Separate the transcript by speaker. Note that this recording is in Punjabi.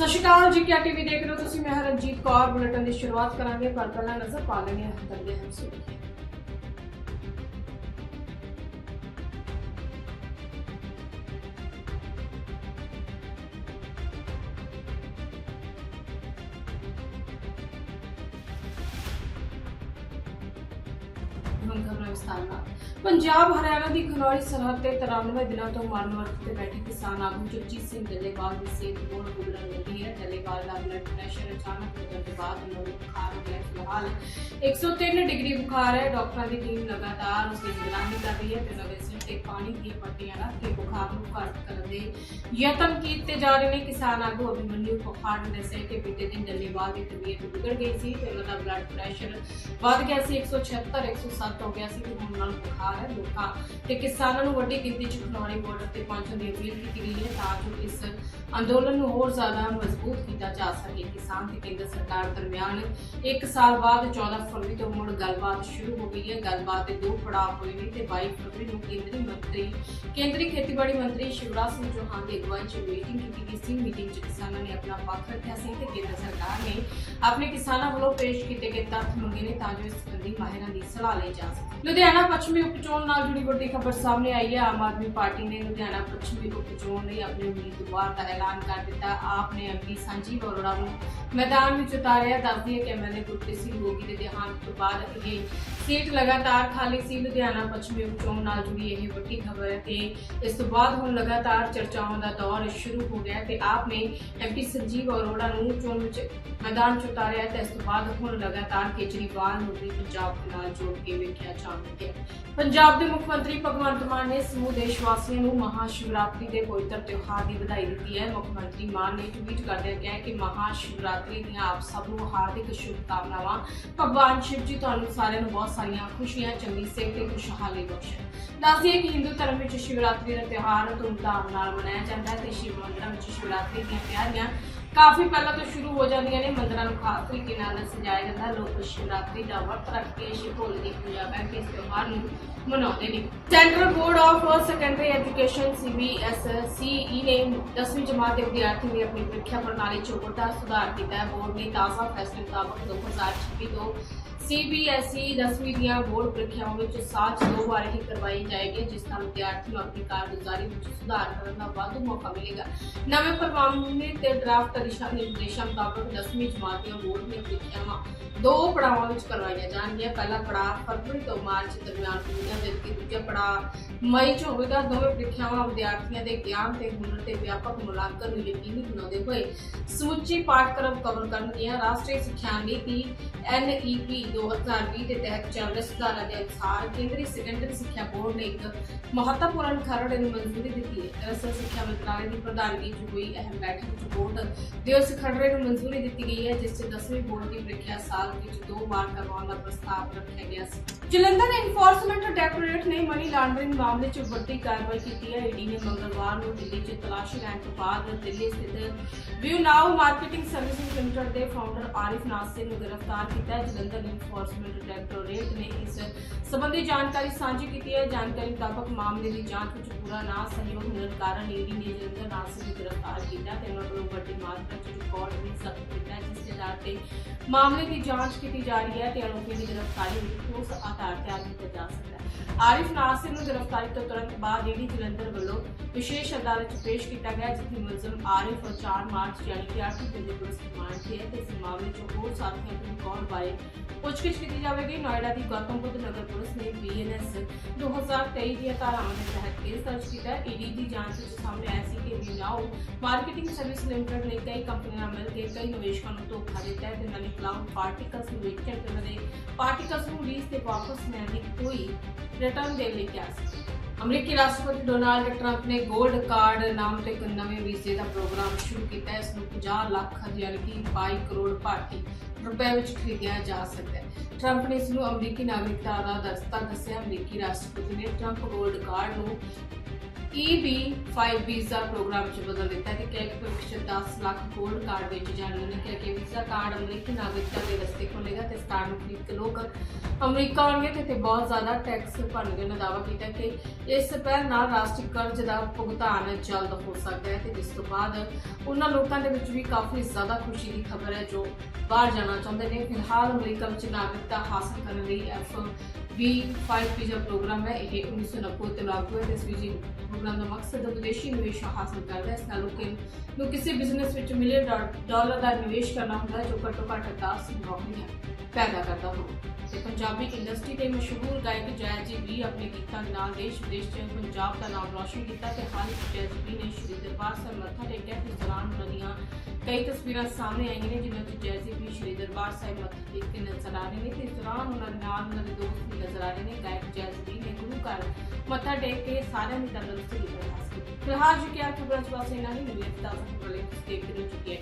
Speaker 1: ਸਤਿ ਸ਼੍ਰੀ ਅਕਾਲ ਜੀ ਕਿਆ ਟੀਵੀ ਦੇਖ ਰਹੇ ਹੋ ਤੁਸੀਂ? ਮੈਂ ਹਾਂ ਰਣਜੀਤ ਕੌਰ, ਬੁਲੇਟਿਨ ਦੀ ਸ਼ੁਰੂਆਤ ਕਰਾਂਗੇ, ਪਰ ਪਹਿਲਾਂ ਨਜ਼ਰ ਪਾ ਲੈਣੇ ਹਾਂ ਕਰਦੇ ਹਾਂ ਸੁਣੀਏ ਖਬਰਾਂ ਵਿਸਤਾਰ ਨਾਲ। ਪੰਜਾਬ ਹਰਿਆਣਾ ਦੀ ਖਨੌਰੀ ਸਰਹੱਦ ਤੇ 93 ਦਿਨਾਂ ਤੋਂ ਮਰਨ ਵਰਤ ਤੇ ਬੈਠੇ ਕਿਸਾਨ ਆਗੂ ਜਗਜੀਤ ਸਿੰਘ ਡੱਲੇਵਾਲ ਦੀ ਸਿਹਤ ਬਹੁਤ ਵਿਗੜਨ ਲੱਗੀ ਹੈ। ਡੱਲੇਵਾਲ ਦਾ ਬਲੱਡ ਪ੍ਰੈਸ਼ਰ ਅਚਾਨਕ ਵਧਣ ਤੋਂ ਬਾਅਦ ਉਹਨਾਂ ਨੂੰ ਬੁਖਾਰ ਹੋ। ਗਿਆ ਫਿਲਹਾਲ 103 ਡਿਗਰੀ ਬੁਖਾਰ ਹੈ, ਡਾਕਟਰਾਂ ਦੀ ਟੀਮ ਲਗਾਤਾਰ ਉਸ ਦੀ ਨਿਗਰਾਨੀ ਕਰ ਰਹੀ ਹੈ ਤੇ ਨਵੇਂ ਤੇ ਪਾਣੀ ਦੀਆਂ ਪੱਟੀਆਂ ਰੱਖ ਕੇ ਬੁਖਾਰ ਨੂੰ ਘੱਟ ਕਰਨ ਦੇ ਯਤਨ ਕੀਤੇ ਜਾ ਰਹੇ ਨੇ। ਕਿਸਾਨ ਆਗੂ ਅਭਿਮਨਿਊ ਪਖਾੜ ਨੇ ਦੱਸਿਆ ਕਿ ਬੀਤੇ ਦਿਨ ਡੱਲੇਵਾਲ ਦੀ ਤਬੀਅਤ ਵਿਗੜ ਗਈ ਸੀ ਤੇ ਉਹਨਾਂ ਦਾ ਬਲੱਡ ਪ੍ਰੈਸ਼ਰ ਵੱਧ ਗਿਆ ਸੀ। 176 107 ਹੋ ਗਿਆ ਸੀ ਤੇ ਹੁਣ ਨਾਲ ਬੁਖਾਰ ਹੈ। ਲੋਕਾਂ ਤੇ ਕਿਸਾਨਾਂ ਨੂੰ ਵੱਡੀ ਗਿਣਤੀ ਚ ਖਨੌਰੀ ਬਾਰਡਰ ਤੇ ਪਹੁੰਚਣ ਦੀ ਅਪੀਲ ਕੀਤੀ ਗਈ ਹੈ ਤਾਂ ਜੋ ਇਸ ਅੰਦੋਲਨ ਨੂੰ ਹੋਰ ਜ਼ਿਆਦਾ ਮਜ਼ਬੂਤ ਕੀਤਾ ਜਾ ਸਕੇ। ਕਿਸਾਨ ਤੇ ਕੇਂਦਰ ਸਰਕਾਰ ਦਰਮਿਆਨ ਇੱਕ ਸਾਲ ਬਾਅਦ 14 ਫਰਵਰੀ ਤੋਂ ਮੁੜ ਗੱਲਬਾਤ ਸ਼ੁਰੂ ਹੋ ਗਈ ਹੈ। ਗੱਲਬਾਤ ਦੇ ਦੋ ਪੜਾਅ ਹੋਏ ਨੇ ਤੇ 22 ਫਰਵਰੀ ਨੂੰ ਕੇਂਦਰੀ ਮੰਤਰੀ, ਕੇਂਦਰੀ ਖੇਤੀਬਾੜੀ ਮੰਤਰੀ ਸ਼ਿਵਰਾਜ ਸਿੰਘ ਚੌਹਾਨ ਦੀ ਅਗਵਾਈ 'ਚ ਮੀਟਿੰਗ ਕੀਤੀ ਗਈ ਸੀ। ਮੀਟਿੰਗ 'ਚ ਕਿਸਾਨਾਂ ਨੇ ਆਪਣਾ ਪੱਖ ਰੱਖਿਆ ਸੀ ਤੇ ਕੇਂਦਰ ਸਰਕਾਰ ਨੇ ਆਪਣੇ ਕਿਸਾਨਾਂ ਵੱਲੋਂ ਪੇਸ਼ ਕੀਤੇ ਗਏ ਤੱਥ ਮੰਗੇ ਨੇ ਤਾਂ ਜੋ ਇਸ ਸੰਬੰਧੀ ਮਾਹਿਰਾਂ ਦੀ ਸਲਾਹ ਲਈ ਜਾ ਸਕੇ। ਲੁਧਿਆਣਾ ਪੱਛਮੀ ਉਪਚੋਣ ਨਾਲ ਜੁੜੀ ਵੱਡੀ ਖਬਰ ਸਾਹਮਣੇ ਆਈ ਹੈ। ਆਮ ਆਦਮੀ ਪਾਰਟੀ ਨੇ ਲੁਧਿਆਣਾ ਪੱਛਮੀ ਉਪਚੋਣ ਲਈ ਆਪਣੇ ਉਮੀਦਵਾਰ ਦਾ ਐਲਾਨ ਕਰ ਦਿੱਤਾ। ਆਪ ਨੇ ਐਮਪੀ ਸੰਜੀਵ ਅਰੋੜਾ ਨੂੰ ਮੈਦਾਨ ਵਿੱਚ ਉਤਾਰਿਆ। ਦੱਸਦੀ ਹੈ ਕਿ ਐਮਐਲਏ ਗੁਰਪ੍ਰੀਤ ਸਿੰਘ ਗੋਗੀ ਦੇ ਦੇਹਾਂਤ ਤੋਂ ਬਾਅਦ ਇਹ ਸੀਟ ਲਗਾਤਾਰ ਖਾਲੀ ਸੀ, ਲੁਧਿਆਣਾ, ਪੱਛਮੀ ਉਪਚੋਣ ਨਾਲ ਜੁੜੀ ਇਹ ਵੱਡੀ ਖਬਰ ਹੈ ਤੇ ਇਸ ਤੋਂ ਬਾਅਦ ਹੁਣ ਲਗਾਤਾਰ ਚਰਚਾਵਾਂ ਦਾ ਦੌਰ ਸ਼ੁਰੂ ਹੋ ਗਿਆ ਤੇ ਆਪ ਨੇ ਐਮਪੀ ਸੰਜੀਵ ਅਰੋੜਾ ਨੂੰ ਚੋਣ ਵਿੱਚ ਮੈਦਾਨ ਚ ਉਤਾਰਿਆ ਤੇ ਇਸ ਤੋਂ ਬਾਅਦ ਹੁਣ ਲਗਾਤਾਰ ਕੇਜਰੀਵਾਲ ਨੂੰ ਵੀ ਪੰਜਾਬ ਦੇ ਨਾਲ ਜੋੜ ਕੇ ਵੇਖਿਆ ਜਾਣ ਲੱਗਿਆ ਪੰਜਾਬ ਦੇ ਮੁੱਖ ਮੰਤਰੀ ਭਗਵੰਤ ਮਾਨ ਨੇ ਸਮੂਹ ਦੇਸ਼ ਵਾਸੀਆਂ ਨੂੰ ਮਹਾ ਸ਼ਿਵਰਾਤਰੀ ਦੇ ਪਵਿੱਤਰ ਤਿਉਹਾਰ ਦੀ ਵਧਾਈ ਦਿੱਤੀ ਹੈ। ਮੁੱਖ ਮੰਤਰੀ ਮਾਨ ਨੇ ਟਵੀਟ ਕਰਦਿਆਂ ਕਿਹਾ ਕਿ ਮਹਾ ਸ਼ਿਵਰਾਤਰੀ ਦੀਆਂ ਆਪ ਸਭ ਨੂੰ ਹਾਰਦਿਕ ਸ਼ੁਭਕਾਮਨਾਵਾਂ। ਭਗਵਾਨ ਸ਼ਿਵ ਜੀ ਤੁਹਾਨੂੰ ਸਾਰਿਆਂ ਨੂੰ ਬਹੁਤ ਸਾਰੀਆਂ ਖੁਸ਼ੀਆਂ, ਚੰਗੀ ਸਿਹਤ ਤੇ ਖੁਸ਼ਹਾਲੀ ਬਖਸ਼ੇ। ਦੱਸਦੀ ਹੈ ਕਿ ਹਿੰਦੂ ਧਰਮ ਵਿੱਚ ਸ਼ਿਵਰਾਤਰੀ ਦਾ ਤਿਉਹਾਰ ਧੂਮਧਾਮ ਨਾਲ ਮਨਾਇਆ ਜਾਂਦਾ ਹੈ ਤੇ ਸ਼ਿਵ ਮੰਦਿਰਾਂ ਵਿੱਚ ਸ਼ਿਵਰਾਤਰੀ ਦੀਆਂ ਤਿਆਰੀਆਂ ਕਾਫੀ ਪਹਿਲਾਂ ਤੋਂ ਸ਼ੁਰੂ ਹੋ ਜਾਂਦੀਆਂ ਨੇ। ਮੰਦਿਰਾਂ ਨੂੰ ਖਾਸ ਤਰੀਕੇ ਨਾਲ ਸਜਾਇਆ ਜਾਂਦਾ ਲੋਕ ਸ਼ਿਵਰਾਤਰੀ ਦਾ ਵਰਤ ਰੱਖ ਕੇ ਸ਼ਿਵ ਭੋਲੇ ਦੀ ਪੂਜਾ ਕਰਕੇ ਇਸ ਤਿਉਹਾਰ ਨੂੰ ਮਨਾਉਂਦੇ ਨੇ। Central board of secondary education CBSE ਨੇ 10ਵੀਂ ਜਮਾਤ ਦੇ ਵਿਦਿਆਰਥੀਆਂ ਦੀ ਆਪਣੀ ਪ੍ਰੀਖਿਆ ਪ੍ਰਣਾਲੀ 'ਚ ਵੱਡਾ ਸੁਧਾਰ ਕੀਤਾ ਹੈ। ਬੋਰਡ ਨੇ ਤਾਜ਼ਾ ਫੈਸਲੇ ਮੁਤਾਬਕ 2026 ਤੋਂ ਸੀਬੀਐਸਈ 10ਵੀਂ ਦੀਆਂ ਬੋਰਡ ਪ੍ਰੀਖਿਆਵਾਂ ਵਿੱਚ ਸਾਚ ਦੋ ਵਾਰ ਹੀ ਕਰਵਾਈ ਜਾਏਗੀ, ਜਿਸ ਨਾਲ ਵਿਦਿਆਰਥੀ ਨੂੰ ਆਪਣੀ ਕਾਰਗੁਜ਼ਾਰੀ ਵਿੱਚ ਸੁਧਾਰ ਕਰਨ ਦਾ ਵਾਧੂ ਮੌਕਾ ਮਿਲੇਗਾ। ਨਵੇਂ ਪ੍ਰਵਾਨਗੀ ਤੇ ਡਰਾਫਟ ਦਿਸ਼ਾ ਨਿਰਦੇਸ਼ਾਂ ਮੁਤਾਬਕ 10ਵੀਂ ਜਮਾਤ ਦੀਆਂ ਬੋਰਡ ਦੀਆਂ ਪ੍ਰੀਖਿਆਵਾਂ ਦੋ ਪੜਾਵਾਂ ਵਿੱਚ ਕਰਵਾਈਆਂ ਜਾਣਗੀਆਂ। ਪਹਿਲਾ ਪੜਾਅ ਫਰਵਰੀ ਤੋਂ ਮਾਰਚ ਦਰਮਿਆਨ ਹੋਵੇਗਾ ਜਦਕਿ ਦੂਜਾ ਪੜਾਅ ਮਈ 'ਚ ਹੋਵੇਗਾ ਦੋਵੇਂ ਪ੍ਰੀਖਿਆਵਾਂ ਵਿਦਿਆਰਥੀਆਂ ਦੇ ਗਿਆਨ ਤੇ ਹੁਨਰ ਤੇ ਵਿਆਪਕ ਮੁਲਾਂਕਣ ਨੂੰ ਯਕੀਨੀ ਬਣਾਉਂਦੇ ਹੋਏ ਸਮੁੱਚੀ ਪਾਠਕ੍ਰਮ ਕਵਰ ਕਰਨਗੀਆਂ। ਰਾਸ਼ਟਰੀ ਸਿੱਖਿਆ ਨੀਤੀ ਐਨਈਪੀ 2020 ਦੇ ਤਹਿਤ ਚੱਲ ਰਹੇ ਸੁਧਾਰਾਂ ਦੇ ਅਨੁਸਾਰ ਕੇਂਦਰੀ ਸੈਕੰਡਰੀ ਸਿੱਖਿਆ ਬੋਰਡ ਨੇ ਇੱਕ ਮਹੱਤਵਪੂਰਨ ਖਰੜ ਨੂੰ ਮਨਜ਼ੂਰੀ ਦਿੱਤੀ ਹੈ। ਦਰਅਸਲ ਸਿੱਖਿਆ ਮੰਤਰਾਲੇ ਦੀ ਪ੍ਰਧਾਨਗੀ 'ਚ ਹੋਈ ਅਹਿਮ ਬੈਠਕ 'ਚ ਬੋਰਡ ਦੇ ਉਸ ਖਰੜੇ ਨੂੰ ਮਨਜ਼ੂਰੀ ਦਿੱਤੀ ਗਈ ਹੈ, ਜਿਸ 'ਚ 10ਵੀਂ ਬੋਰਡ ਦੀ ਪ੍ਰੀਖਿਆ ਸਾਲ ਵਿੱਚ ਦੋ ਵਾਰ ਕਰਵਾਉਣ ਦਾ ਪ੍ਰਸਤਾਵ ਰੱਖਿਆ ਗਿਆ ਸੀ। ਜਲੰਧਰ ਐਨਫੋਰਸਮੈਂਟ ਡਾਇਰੈਕਟੋਰੇਟ ਨੇ ਮਨੀ ਲਾਂਡਰਿੰਗ ਮਾਮਲੇ 'ਚ ਵੱਡੀ ਕਾਰਵਾਈ ਕੀਤੀ ਹੈ। ਈਡੀ ਨੇ ਮੰਗਲਵਾਰ ਨੂੰ ਦਿੱਲੀ 'ਚ ਤਲਾਸ਼ੀ ਲੈਣ ਤੋਂ ਬਾਅਦ ਦਿੱਲੀ ਸਥਿਤ View Now marketing services limited ਦੇ ਫਾਊਂਡਰ ਆਰਿਫ ਨਾਸਿਰ ਨੂੰ ਗ੍ਰਿਫਤਾਰ ਕੀਤਾ ਹੈ। ਜਲੰਧਰ ਐਨਫੋਰਸਮੈਂਟ ਡਾਇਰੈਕਟੋਰੇਟ ਨੇ ਇਸ ਸੰਬੰਧੀ ਜਾਣਕਾਰੀ ਸਾਂਝੀ ਕੀਤੀ ਹੈ। ਜਾਣਕਾਰੀ ਮੁਤਾਬਕ ਮਾਮਲੇ ਦੀ ਜਾਂਚ ਵਿੱਚ ਪੂਰਾ ਨਾ ਸਹਿਯੋਗ ਮਿਲਣ ਕਾਰਨ ਈਡੀ ਨੇ ਜਲੰਧਰ ਨਾਸਿਰ ਨੂੰ ਗ੍ਰਿਫਤਾਰ ਕੀਤਾ ਤੇ ਉਹਨਾਂ ਵੱਡੀ ਮਾਤਰਾ 'ਚ ਰਿਕਾਰਡ ਵੀ ਜ਼ਬਤ ਕੀਤਾ ਜਿਸ ਦੇ ਆਧਾਰ ਤੇ ਮਾਮਲੇ ਦੀ ਜਾਂਚ ਕੀਤੀ ਜਾ ਰਹੀ ਹੈ ਤੇ ਆਰੋਪੀ ਦੀ ਗ੍ਰਿਫਤਾਰੀ ਲਈ ਠੋਸ ਆਧਾਰ ਤਿਆਰ ਕੀਤਾ ਜਾ ਸਕਦਾ ਹੈ। ਆਰਿਫ ਨਾਸਿਰ ਨੂੰ ਗ੍ਰਿਫਤਾਰੀ ਤੋਂ ਤੁਰੰਤ ਬਾਅਦ ਈਡੀ ਜਲੰਧਰ ਵੱਲੋਂ ਵਿਸ਼ੇਸ਼ ਅਦਾਲਤ 'ਚ ਪੇਸ਼ ਕੀਤਾ ਗਿਆ, ਜਿੱਥੇ ਮੁਲਜ਼ਮ ਆਰਿਫ 4 ਮਾਰਚ ਯਾਨੀ ਕਿ 8 ਦਿਨ ਪੁਲਿਸ ਰਿਮਾਂਡ ਤੇ ਹੈ ਤੇ ਇਸ ਮਾਮਲੇ 'ਚ ਹੋਰ ਸਾਥੀਆਂ ਦੇ ਰਿਕਾਰਡ ਬਾਰੇ ਪੁੱਛਗਿੱਛ ਕੀਤੀ ਜਾਵੇਗੀ। ਨੋਇਡਾ ਦੀ ਗੌਤਮ ਬੁੱਧ ਨਗਰ ਪੁਲਿਸ ਨੇ ਬੀਐਨਐਸ 2023 ਦੀਆਂ ਧਾਰਾਵਾਂ ਦੇ ਤਹਿਤ ਕੇਸ ਦਰਜ ਕੀਤਾ ਈਡੀ ਦੀ ਜਾਂਚ ਵਿੱਚ ਸਾਹਮਣੇ ਆਇਆ ਸੀ ਕਿ ਵਿਨਾਓ ਮਾਰਕੀਟਿੰਗ ਸਰਵਿਸ ਲਿਮਟਿਡ ਨੇ ਕਈ ਕੰਪਨੀਆਂ ਨਾਲ ਮਿਲ ਕੇ ਕਈ ਨਿਵੇਸ਼ਕਾਂ ਨੂੰ ਧੋਖਾ ਦਿੱਤਾ ਹੈ ਤੇ ਮਨੀ ਕਲਾਉਡ ਪਾਰਟੀਕਲਸ ਨੂੰ ਵੇਚਣ ਤੇ ਉਹਨਾਂ ਦੇ ਪਾਰਟੀਕਲਸ ਨੂੰ ਲੀਜ਼ ਤੇ ਵਾਪਸ ਲੈਣ ਦੀ ਕੋਈ ਰਿਟਰਨ ਦੇਣ ਲਈ ਕਿਹਾ ਸੀ। ਅਮਰੀਕੀ ਰਾਸ਼ਟਰਪਤੀ ਡੋਨਾਲਡ ਟਰੰਪ ਨੇ 골ਡ ਕਾਰਡ ਨਾਮ ਤੋਂ ਇੱਕ ਨਵੇਂ ਵੀਜ਼ੇ ਦਾ ਪ੍ਰੋਗਰਾਮ ਸ਼ੁਰੂ ਕੀਤਾ ਇਸ ਨੂੰ 50 ਲੱਖ ਯਾਨੀ 22 ਕਰੋੜ ਭਾਰਤੀ ਰੁਪਏ ਵਿੱਚ ਖਰੀਦਿਆ ਜਾ ਸਕਦਾ ਹੈ। ਟਰੰਪ ਨੇ ਇਸ ਨੂੰ ਅਮਰੀਕੀ ਨਾਗਰਿਕਤਾ ਦਾ ਦਸਤਾ ਦੱਸਿਆ। ਅਮਰੀਕੀ ਰਾਸ਼ਟਰਪਤੀ ਨੇ ਟਰੰਪ 골ਡ ਕਾਰਡ ਨੂੰ EB5 ਵੀਜ਼ਾ ਪ੍ਰੋਗਰਾਮ ਚ ਬਦਲ ਦਿੱਤਾ ਹੈ ਕਿ ਭਵਿੱਖ 'ਚ 10 ਲੱਖ ਗੋਲਡ ਕਾਰਡ ਵੇਚੇ ਜਾਣਗੇ ਉਹਨਾਂ ਕਿਹਾ ਕਿ ਵੀਜ਼ਾ ਕਾਰਡ ਅਮਰੀਕੀ ਨਾਗਰਿਕਤਾ ਦੇ ਰਸਤੇ ਖੋਲੇਗਾ ਤੇ ਇਸ ਕਾਰਡ ਕਾਰਨ ਅਮਰੀਕੀ ਲੋਕ ਅਮਰੀਕਾ ਆਉਣਗੇ ਤੇ ਬਹੁਤ ਜ਼ਿਆਦਾ ਟੈਕਸ ਭਰਨਗੇ ਉਹਨਾਂ ਦਾਅਵਾ ਕੀਤਾ ਕਿ ਇਸ ਪਹਿਲ ਨਾਲ ਰਾਸ਼ਟਰੀ ਕਰਜ਼ ਦਾ ਭੁਗਤਾਨ ਜਲਦ ਹੋ ਸਕਦਾ ਹੈ ਤੇ ਜਿਸ ਤੋਂ ਬਾਅਦ ਉਹਨਾਂ ਲੋਕਾਂ ਦੇ ਵਿੱਚ ਵੀ ਕਾਫੀ ਜ਼ਿਆਦਾ ਖੁਸ਼ੀ ਦੀ ਖਬਰ ਹੈ ਜੋ ਬਾਹਰ ਜਾਣਾ ਚਾਹੁੰਦੇ ਨੇ। ਫਿਲਹਾਲ ਅਮਰੀਕਾ ਵਿੱਚ ਨਾਗਰਿਕਤਾ ਹਾਸਲ ਕਰਨ ਲਈ ਐਫ ਵੀ 5 ਵੀਜ਼ਾ ਪ੍ਰੋਗਰਾਮ ਹੈ। ਇਹ 1990 ਤੇ ਲਾਗੂ ਹੈ ਤੇ ਇਸ ਵੀਜ਼ੇ ਪ੍ਰੋਗਰਾਮ ਦਾ ਮਕਸਦ ਵਿਦੇਸ਼ੀ ਨਿਵੇਸ਼ ਹਾਸਲ ਕਰਦਾ ਹੈ। ਇਸ ਨਾਲ ਲੋਕਾਂ ਨੂੰ ਕਿਸੇ ਬਿਜ਼ਨਸ ਵਿੱਚ ਮਿਲੀਅਨ ਡਾਲ- ਡਾਲਰ ਦਾ ਨਿਵੇਸ਼ ਕਰਨਾ ਹੁੰਦਾ ਜੋ ਘੱਟੋ ਘੱਟ 10 ਨੌਕਰੀਆਂ ਪੈਦਾ ਕਰਦਾ ਹੋ ਤੇ ਪੰਜਾਬੀ ਇੰਡਸਟਰੀ ਦੇ ਮਸ਼ਹੂਰ ਗਾਇਕ ਜੈ ਜੀ ਵੀ ਆਪਣੇ ਗੀਤਾਂ ਦੇ ਨਾਲ ਦੇਸ਼ ਵਿਦੇਸ਼ 'ਚ ਪੰਜਾਬ ਦਾ ਨਾਮ ਰੌਸ਼ਨ ਕੀਤਾ ਤੇ ਹਾਲ ਹੀ ਜੈ ਜੀ ਨੇ ਸ਼੍ਰੀ ਦਰਬਾਰ ਸਾਹਿਬ ਮੱਥਾ ਟੇਕਿਆ ਤੇ ਦੌਰਾਨ ਉਹਨਾਂ ਕਈ ਤਸਵੀਰਾਂ ਸਾਹਮਣੇ ਆਈਆਂ ਨੇ, ਜਿਨ੍ਹਾਂ 'ਚ ਜੈ ਸ਼੍ਰੀ ਦਰਬਾਰ ਸਾਹਿਬ ਮੱਥਾ ਟੇਕ ਕੇ ਨਜ਼ਰ ਆ ਰਹੇ ਨੇ ਤੇ ਇਸ ਦੌਰਾਨ ਉਹਨਾਂ ਨਾਲ ਉਹਨਾਂ ਦੇ ਦੋਸਤ ਵੀ ਨਜ਼ਰ ਆ ਰਹੇ ਨੇ, ਗਾਇਕ ਜੈਸਪੀ ਨੇ ਗੁਰੂ ਘਰ ਮੱਥਾ ਟੇਕ ਕੇ ਸਾਰਿਆਂ ਦੀ ਤੰਦਰੁਸਤੀ ਦੀ ਅਰਦਾਸ ਕੀਤੀ ਫਿਲਹਾਲ ਜੀ ਕੀ ਖਬਰਾਂ ਚ ਬਸ ਇਹਨਾਂ ਹੀ ਮਿਲੀਆਂ ਤਾਜ਼ਾ ਖਬਰਾਂ ਦੇਖਦੇ ਰਹੋ ਚੁੱਕੀ